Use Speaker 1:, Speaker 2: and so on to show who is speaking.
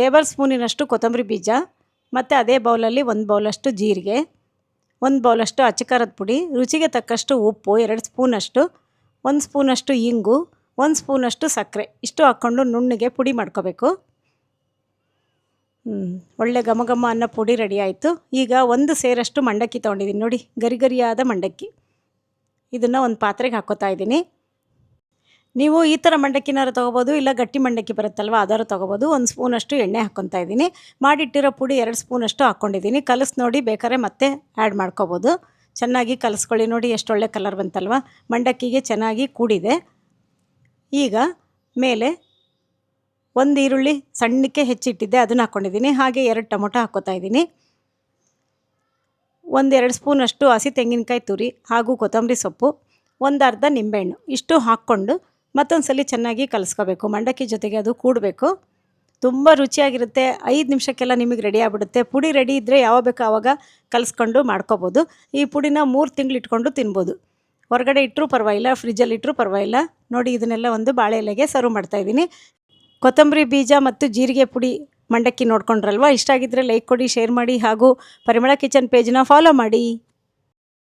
Speaker 1: Table ಸ್ಪೂನಿನಷ್ಟು ಕೊತ್ತಂಬರಿ ಬೀಜ, ಮತ್ತು ಅದೇ ಬೌಲಲ್ಲಿ ಒಂದು ಬೌಲಷ್ಟು ಜೀರಿಗೆ, ಒಂದು ಬೌಲಷ್ಟು ಅಚ್ಚಕಾರದ ಪುಡಿ, ರುಚಿಗೆ ತಕ್ಕಷ್ಟು ಉಪ್ಪು, ಎರಡು ಸ್ಪೂನಷ್ಟು, ಒಂದು ಸ್ಪೂನಷ್ಟು ಇಂಗು, ಒಂದು ಸ್ಪೂನಷ್ಟು ಸಕ್ಕರೆ. ಇಷ್ಟು ಹಾಕ್ಕೊಂಡು ನುಣ್ಣಗೆ ಪುಡಿ ಮಾಡ್ಕೋಬೇಕು. ಒಳ್ಳೆ ಘಮ ಘಮ ಅನ್ನೋ ಪುಡಿ ರೆಡಿ ಆಯಿತು. ಈಗ ಒಂದು ಸೇರಷ್ಟು ಮಂಡಕ್ಕಿ ತೊಗೊಂಡಿದ್ದೀನಿ. ನೋಡಿ, ಗರಿ ಗರಿಯಾದ ಮಂಡಕ್ಕಿ. ಇದನ್ನು ಒಂದು ಪಾತ್ರೆಗೆ ಹಾಕೋತಾ ಇದ್ದೀನಿ. ನೀವು ಈ ಥರ ಮಂಡಕ್ಕಿನಾರು ತೊಗೋಬೋದು, ಇಲ್ಲ ಗಟ್ಟಿ ಮಂಡಕ್ಕಿ ಬರುತ್ತಲ್ವ ಅದಾರು ತೊಗೋಬೋದು. ಒಂದು ಸ್ಪೂನಷ್ಟು ಎಣ್ಣೆ ಹಾಕ್ಕೊತಾ ಇದ್ದೀನಿ ಮಾಡಿಟ್ಟಿರೋ ಪುಡಿ ಎರಡು ಸ್ಪೂನಷ್ಟು ಹಾಕ್ಕೊಂಡಿದ್ದೀನಿ ಕಲಸಿ ನೋಡಿ ಬೇಕಾದ್ರೆ ಮತ್ತೆ ಆ್ಯಡ್ ಮಾಡ್ಕೋಬೋದು. ಚೆನ್ನಾಗಿ ಕಲಸ್ಕೊಳ್ಳಿ ನೋಡಿ, ಎಷ್ಟು ಒಳ್ಳೆ ಕಲರ್ ಬಂತಲ್ವ. ಮಂಡಕ್ಕಿಗೆ ಚೆನ್ನಾಗಿ ಕೂಡಿದೆ. ಈಗ ಮೇಲೆ ಒಂದು ಈರುಳ್ಳಿ ಸಣ್ಣಕ್ಕೆ ಹೆಚ್ಚಿಟ್ಟಿದ್ದೆ, ಅದನ್ನು ಹಾಕ್ಕೊಂಡಿದ್ದೀನಿ ಹಾಗೆ ಎರಡು ಟೊಮೊಟೊ ಹಾಕ್ಕೋತಾ ಇದ್ದೀನಿ ಒಂದೆರಡು ಸ್ಪೂನಷ್ಟು ಹಸಿ ತೆಂಗಿನಕಾಯಿ ತುರಿ ಹಾಗೂ ಕೊತ್ತಂಬರಿ ಸೊಪ್ಪು, ಒಂದು ಅರ್ಧ ನಿಂಬೆಹಣ್ಣು, ಇಷ್ಟು ಹಾಕ್ಕೊಂಡು ಮತ್ತೊಂದು ಸಲ ಚೆನ್ನಾಗಿ ಕಲಿಸ್ಕೋಬೇಕು. ಮಂಡಕ್ಕಿ ಜೊತೆಗೆ ಅದು ಕೂಡಬೇಕು. ತುಂಬ ರುಚಿಯಾಗಿರುತ್ತೆ. ಐದು ನಿಮಿಷಕ್ಕೆಲ್ಲ ನಿಮಗೆ ರೆಡಿ ಆಗಿಬಿಡುತ್ತೆ. ಪುಡಿ ರೆಡಿ ಇದ್ದರೆ ಯಾವಾಗ ಬೇಕೋ ಆವಾಗ ಕಲಿಸ್ಕೊಂಡು ಮಾಡ್ಕೋಬೋದು. ಈ ಪುಡಿನ ಮೂರು ತಿಂಗಳು ಇಟ್ಕೊಂಡು ತಿನ್ಬೋದು. ಹೊರಗಡೆ ಇಟ್ಟರೂ ಪರವಾಗಿಲ್ಲ ಫ್ರಿಜ್ಜಲ್ಲಿ ಇಟ್ಟರೂ ಪರವಾಗಿಲ್ಲ. ನೋಡಿ ಇದನ್ನೆಲ್ಲ ಒಂದು ಬಾಳೆ ಎಲೆಗೆ ಸರ್ವ್ ಮಾಡ್ತಾಯಿದ್ದೀನಿ ಕೊತ್ತಂಬರಿ ಬೀಜ ಮತ್ತು ಜೀರಿಗೆ ಪುಡಿ ಮಂಡಕ್ಕಿ ನೋಡ್ಕೊಂಡ್ರಲ್ವ? ಇಷ್ಟ ಆಗಿದ್ದರೆ ಲೈಕ್ ಕೊಡಿ ಶೇರ್ ಮಾಡಿ ಹಾಗೂ ಪರಿಮಳ ಕಿಚನ್ ಪೇಜ್ನ ಫಾಲೋ ಮಾಡಿ.